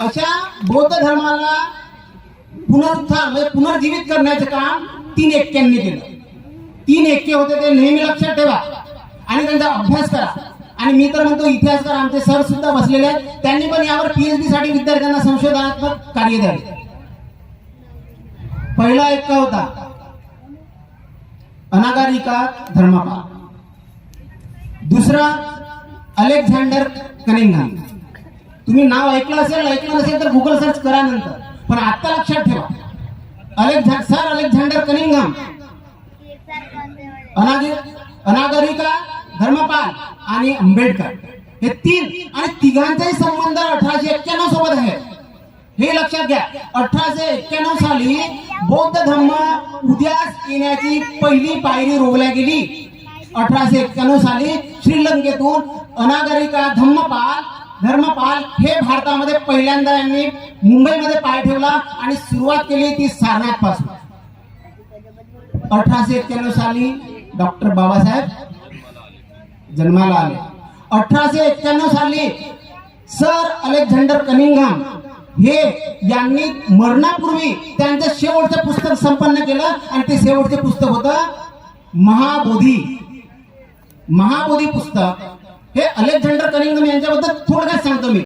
अशा बौद्ध धर्माला पुनरुत्थान म्हणजे पुनर्जीवित करण्याचं काम तीन एक्क्यांनी केलं. तीन एक्के होते ते नेहमी लक्षात ठेवा आणि त्यांचा अभ्यास करा. आणि मी तर म्हणतो इतिहासकार आमचे सर सुद्धा बसलेले आहेत. त्यांनी पण यावर पीएचडी साठी विद्यार्थ्यांना संशोधनात्मक कार्य द्यावे पहिला एक्का होता अनागारिका धर्मपाल. दुसरा अलेक्झांडर कनिंगहॅम तुम्ही नाव ऐकलं असेल ऐकलं नसेल तर गुगल सर्च करा नंतर. पण आता लक्षात ठेवा. Alexa sir Alexander Cunningham Anagarika Dharmapal आणि आंबेडकर. हे तीन आणि तिघांचाही संबंध अठराशे एक्क्याण्णव सोबत आहे. हे लक्षात घ्या. अठराशे एक्क्याण्णव साली बौद्ध धर्म उद्यास येण्याची पहिली पायरी रोवल्या गेली. अठराशे एक्क्याण्णव साली श्रीलंकेतून अनागरिका धम्मपाल धर्मपाल हे भारतामध्ये पहिल्यांदा यांनी मुंबईमध्ये पाय ठेवला आणि सुरुवात केली ती सारनाथपासून. अठराशे एक्क्याण्णव साली डॉक्टर बाबासाहेब जन्माला आले. अठराशे एक्क्याण्णव साली सर अलेक्झांडर कनिंगम हे यांनी मरणापूर्वी त्यांचं शेवटचं पुस्तक संपन्न केलं आणि ते शेवटचे पुस्तक होतं महाबोधी. महाबोधी पुस्तक. हे अलेक्झांडर कनिंगहॅम यांच्याबद्दल थोडक्यात सांगतो मी